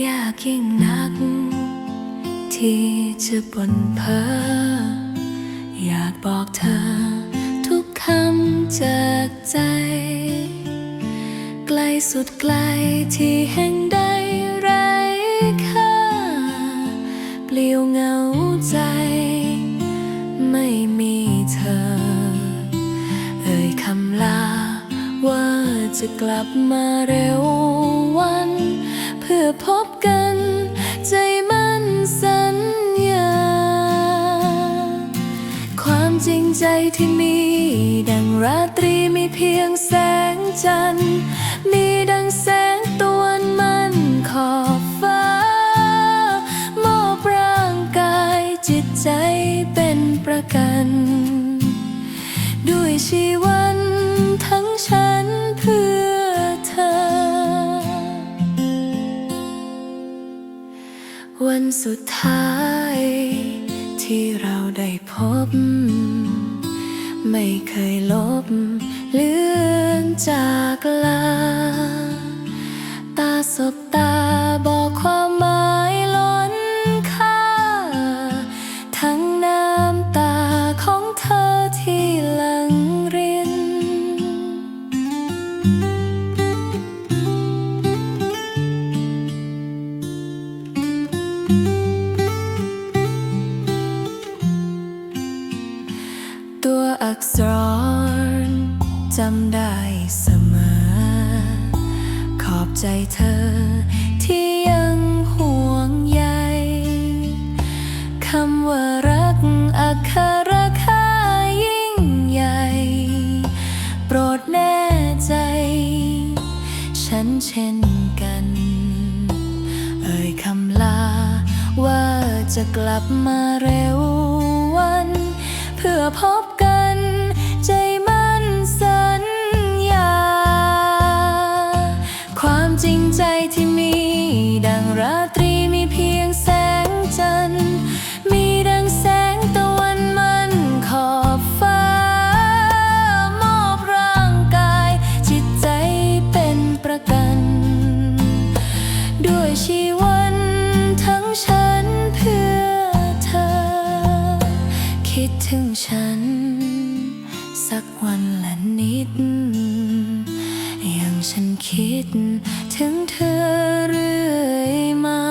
ยากยิ่งนัก ที่จะปนเพ้ออยากบอกเธอ ทุกคำจากใจ ไกลสุดไกลที่แห่งใดไรค่าเปลี่ยวเหงาใจ ไม่มีเธอ เอ่ยคำลาว่าจะกลับมาเร็ววัน เพื่อพบกัน ใจมันสัญญา ความจริงใจที่มี ดังราตรีมีเพียงแสงจันทร์ มีดังแสงตะวันมันขอบฟ้ามอบร่างกายจิตใจเป็นประกัน ด้วยชีวันทั้งฉันเพื่อ วันสุดท้าย ที่เราได้พบ ไม่เคยลบ เลือนจากลา ตาสบตาบอกความ อักษรจำได้เสมอ ขอบใจเธอที่ยังห่วงใยคำว่ารักอักขระค่ายิ่งใหญ่ โปรดแน่ใจ ฉันเช่นกัน เอ่ยคำลาว่าจะกลับมาเร็ววัน เพื่อพบ ชีวันทั้งฉันเพื่อเธอ คิดถึงฉัน สักวันละนิด อย่างฉันคิดถึงเธอเรื่อยมา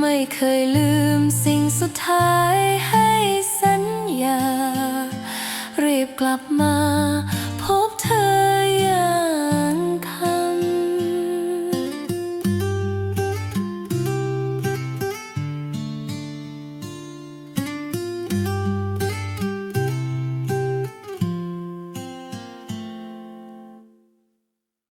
ไม่เคยลืมสิ่งสุดท้ายให้สัญญา รีบกลับมา